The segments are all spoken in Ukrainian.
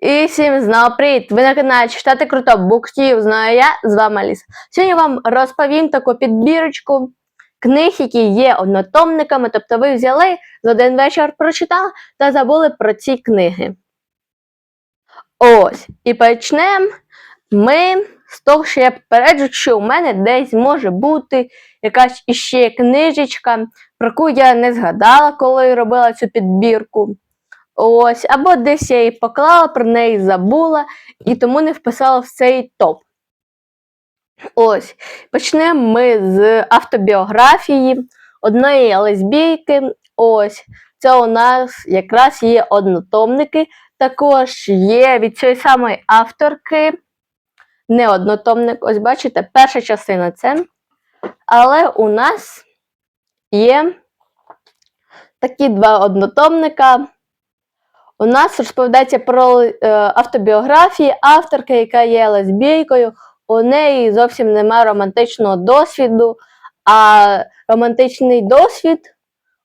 І всім знову привіт! Ви на каналі Читати Круто Буктів, знаю я, з вами Аліса. Сьогодні вам розповім таку підбірочку книг, які є однотомниками, тобто ви взяли за один вечір прочитали та забули про ці книги. Ось, і почнемо ми з того, що я попереджу, що у мене десь може бути якась іще книжечка, про яку я не згадала, коли робила цю підбірку. Ось, або десь я її поклала, про неї забула і тому не вписала в цей топ. Ось, почнемо ми з автобіографії одної лесбійки. Ось, це у нас якраз є однотомники. Також є від цієї самої авторки. Не однотомник, ось бачите, перша частина це. Але у нас є такі два однотомника. У нас розповідається про е, автобіографії авторки, яка є лесбійкою. У неї зовсім немає романтичного досвіду, а романтичний досвід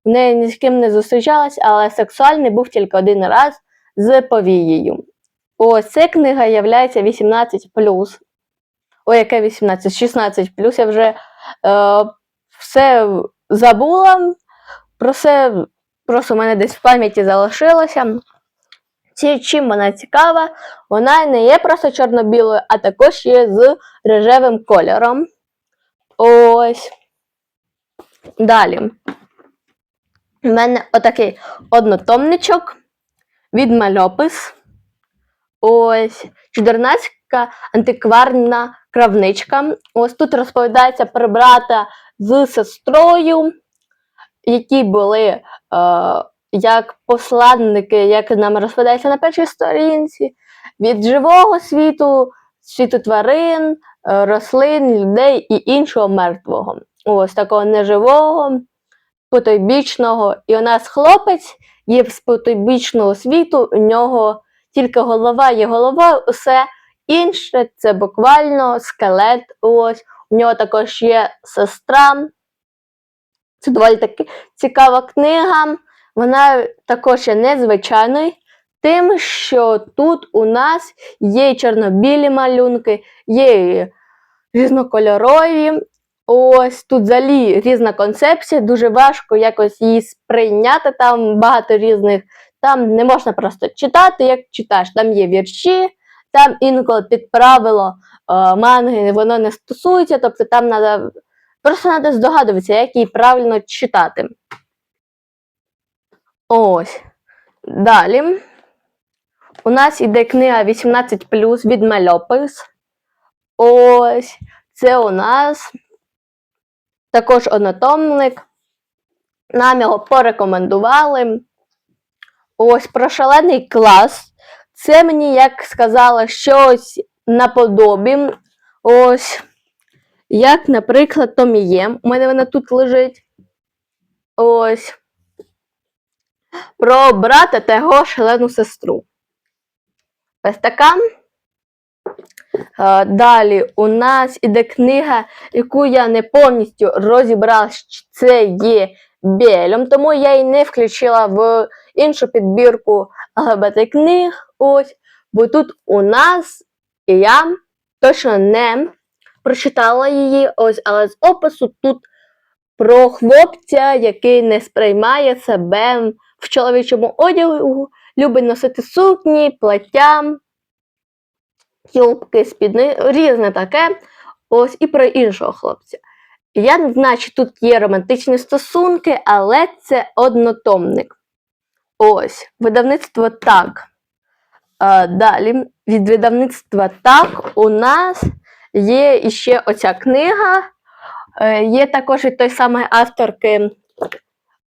у неї ні з ким не зустрічалась, але сексуальний був тільки один раз з повією. Ось ця книга є 18. Ой, яке 18? 16 я вже е, все забула. Про це просто в мене десь в пам'яті залишилося. Чим вона цікава, вона не є просто чорно-білою, а також є з рожевим кольором. Ось. Далі. У мене отакий однотомничок від мальопис. Ось. Чудернацька антикварна кравничка. Ось тут розповідається про брата з сестрою, які були. Е, як посланники, як нам розповідається на першій сторінці, від живого світу, світу тварин, е, рослин, людей і іншого мертвого. Ось такого неживого, потойбічного. І у нас хлопець є з потойбічного світу, у нього тільки голова є голова, усе інше це буквально скелет. Ось. У нього також є сестра. Це доволі таки цікава книга. Вона також є незвичайною, тим, що тут у нас є чорнобілі малюнки, є різнокольорові. Ось тут взагалі різна концепція, дуже важко якось її сприйняти. Там багато різних. Там не можна просто читати, як читаєш. Там є вірші, там інколи під правило е, манги воно не стосується, тобто там треба просто треба здогадуватися, як її правильно читати. Ось. Далі. У нас іде книга 18 від Мальопис. Ось. Це у нас також однотомник. Нам його порекомендували. Ось про шалений клас. Це мені, як сказала, щось наподобі. Ось. Як, наприклад, Томієм. У мене вона тут лежить. Ось про брата та його шалену сестру. Ось така. Е, Далі у нас іде книга, яку я не повністю розібрала, що це є Бєлем, тому я її не включила в іншу підбірку ЛГБТ книг. Ось, бо тут у нас і я точно не прочитала її, ось, але з опису тут про хлопця, який не сприймає себе в чоловічому одягу, любить носити сукні, плаття, юбки, спідни, різне таке. Ось і про іншого хлопця. Я не знаю, чи тут є романтичні стосунки, але це однотомник. Ось, видавництво так. А, Далі, від видавництва так у нас є іще оця книга. Е, Є також від той самої авторки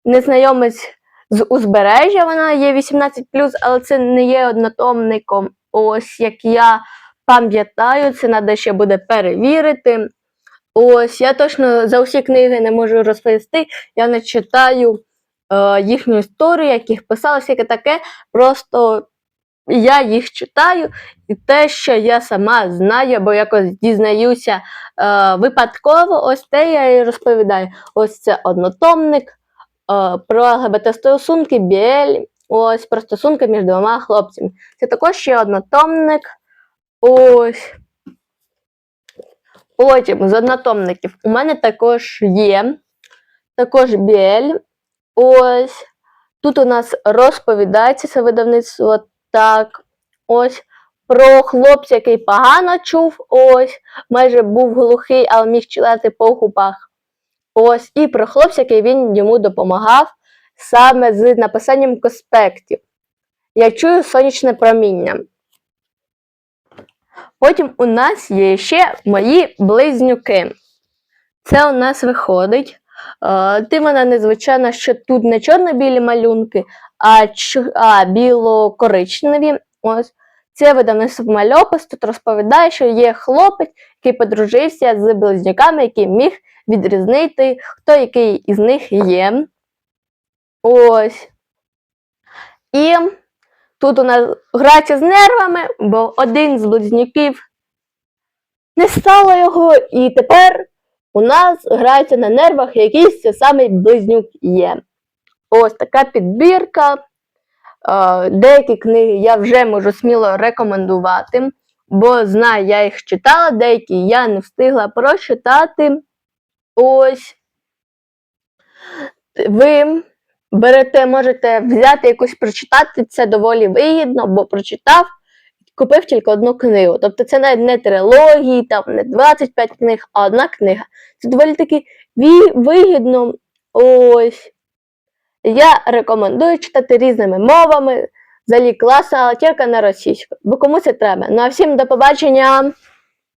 незнайомець з узбережжя. Вона є 18, але це не є однотомником. Ось як я пам'ятаю, це треба ще буде перевірити. Ось я точно за усі книги не можу розповісти. Я не читаю е, їхню історію, як їх писали, всяке таке. Просто я їх читаю, і те, що я сама знаю, або якось дізнаюся е, випадково, ось те я і розповідаю. Ось це однотомник про ЛГБТ стосунки, BL, Ось про стосунки між двома хлопцями. Це також ще однотомник. Ось. Потім з однотомників у мене також є. Також Біель. Ось. Тут у нас розповідається це видавництво так. Ось. Про хлопця, який погано чув. Ось. Майже був глухий, але міг читати по губах. Ось. І про хлопця, який він йому допомагав саме з написанням конспектів. Я чую сонячне проміння. Потім у нас є ще мої близнюки. Це у нас виходить. Е, ти мене незвичайно, що тут не чорно-білі малюнки, а, а біло-коричневі. Ось. Це видавництво мальопис. Тут розповідає, що є хлопець, який подружився з близнюками, який міг відрізнити, хто який із них є. Ось. І тут у нас грається з нервами, бо один з близнюків не стало його, і тепер у нас грається на нервах якийсь самий близнюк є. Ось така підбірка. Е, Деякі книги я вже можу сміло рекомендувати, бо знаю, я їх читала, деякі я не встигла прочитати. Ось. Ви берете, можете взяти якусь прочитати, це доволі вигідно, бо прочитав, купив тільки одну книгу. Тобто це навіть не трилогії, там не 25 книг, а одна книга. Це доволі таки вигідно. Ось. Я рекомендую читати різними мовами, взагалі класно, але тільки на російську, бо кому це треба. Ну а всім до побачення!